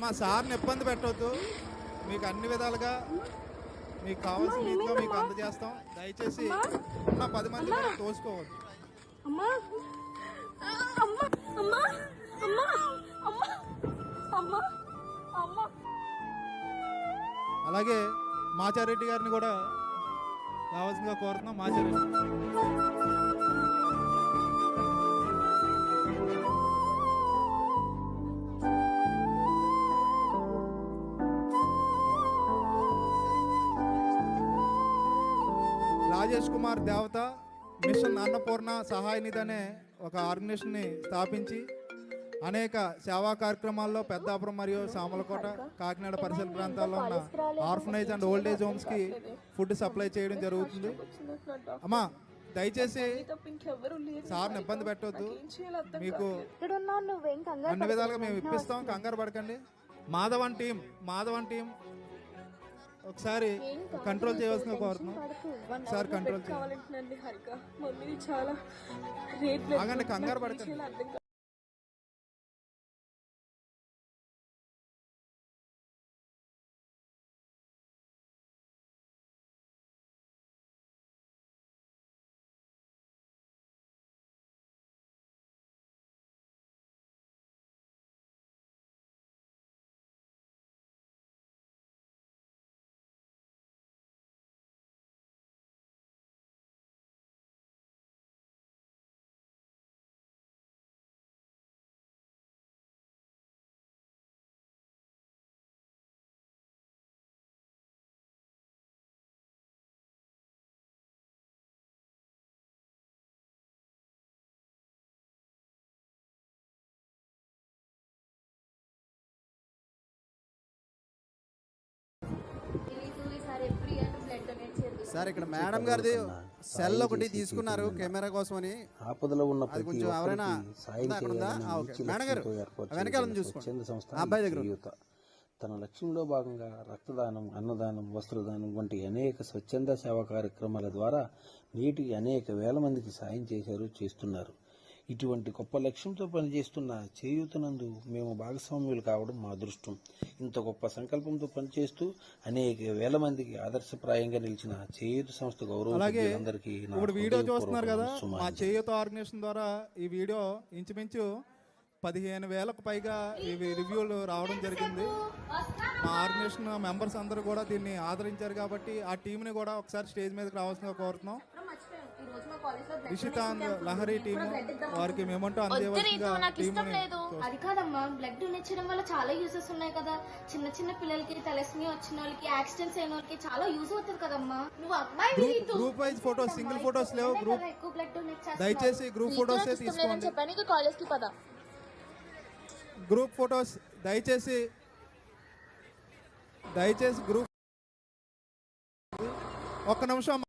మా సార్ని ఇబ్బంది పెట్టవద్దు మీకు అన్ని విధాలుగా మీకు కావాల్సిన రీతిలో మీకు అందజేస్తాం. దయచేసి ఉన్న పది మంది తోసుకోవద్దు. అలాగే మాచారెడ్డి గారిని కూడా రావాల్సిందిగా కోరుతున్నాం. మాచారెడ్డి. కుమార్ దేవత మిషన్ అన్నపూర్ణ సహాయ నిధి అనే ఒక ఆర్గనైజేషన్ని స్థాపించి అనేక సేవా కార్యక్రమాల్లో పెద్దాపురం మరియు సామలకోట కాకినాడ పరిసర ప్రాంతాల్లో ఉన్న ఆర్ఫనైజ్ అండ్ ఓల్డ్ ఏజ్ హోమ్స్కి ఫుడ్ సప్లై చేయడం జరుగుతుంది. అమ్మా దయచేసి సార్ని ఇబ్బంది పెట్టవద్దు మీకు అన్ని విధాలుగా మేము ఇప్పిస్తాం. కంగారు పడకండి. మాధవన్ టీం మాధవన్ టీం ఒకసారి కంట్రోల్ చేయవలసిన కోరుతున్నాం ఒకసారి కంట్రోల్ మమ్మీని చాలా ఆగండి కంగారు పడకండి. సార్ ఇక్కడ మేడం గారిది సెల్ ఒకటి తీసుకున్నారు కెమెరా కోసమని. ఆపదలో ఉన్న కొంచెం ఎవరైనా మేడం గారు, వెనకాల చూసుకోండి. అబ్బాయి దగ్గర. తన లక్ష్యంలో భాగంగా రక్తదానం అన్నదానం వస్త్రదానం వంటి అనేక స్వచ్ఛంద సేవా కార్యక్రమాల ద్వారా నేటికి అనేక వేల మందికి సాయం చేశారు చేస్తున్నారు. ఇటువంటి గొప్ప లక్ష్యంతో పనిచేస్తున్న చేయూతనందు మేము భాగస్వామ్యులు కావడం మా అదృష్టం. ఇంత గొప్ప సంకల్పంతో పనిచేస్తూ అనేక వేల మందికి ఆదర్శప్రాయంగా నిలిచిన చేయూత సంస్థ గౌరవ ఇప్పుడు వీడియో చూస్తున్నారు కదా మా. చేయూత ఆర్గనైజేషన్ ద్వారా ఈ వీడియో ఇంచుమించు పదిహేను వేలకు పైగా ఇవి రివ్యూలు రావడం జరిగింది. మా ఆర్గనైజేషన్ మెంబర్స్ అందరూ కూడా దీన్ని ఆదరించారు కాబట్టి ఆ టీంని కూడా ఒకసారి స్టేజ్ మీదకి రావాల్సిందిగా కోరుతున్నాం. ఇషితాంగ్ లహరి టీం వారికి మేమంటూ అది కాదమ్మా. బ్లడ్ డొనేట్ చేయడం వల్ల చాలా యూసెస్ ఉన్నాయి కదా. చిన్న చిన్న పిల్లలకి తెలస్మి వచ్చిన వాళ్ళకి యాక్సిడెంట్స్ అయిన వాళ్ళకి చాలా యూజ్ అవుతుంది కదమ్మా. నువ్వు అమ్మాయి group group wise photos single photos లేవు గ్రూప్ ఎక్కువ బ్లడ్ డొనేట్ దయచేసి గ్రూప్ ఫోటోస్ తీసుకోండి. చెప్పాను కాలేజ్కి పద. గ్రూప్ ఫొటోస్ దయచేసి దయచేసి గ్రూప్ ఒక్క నిమిషం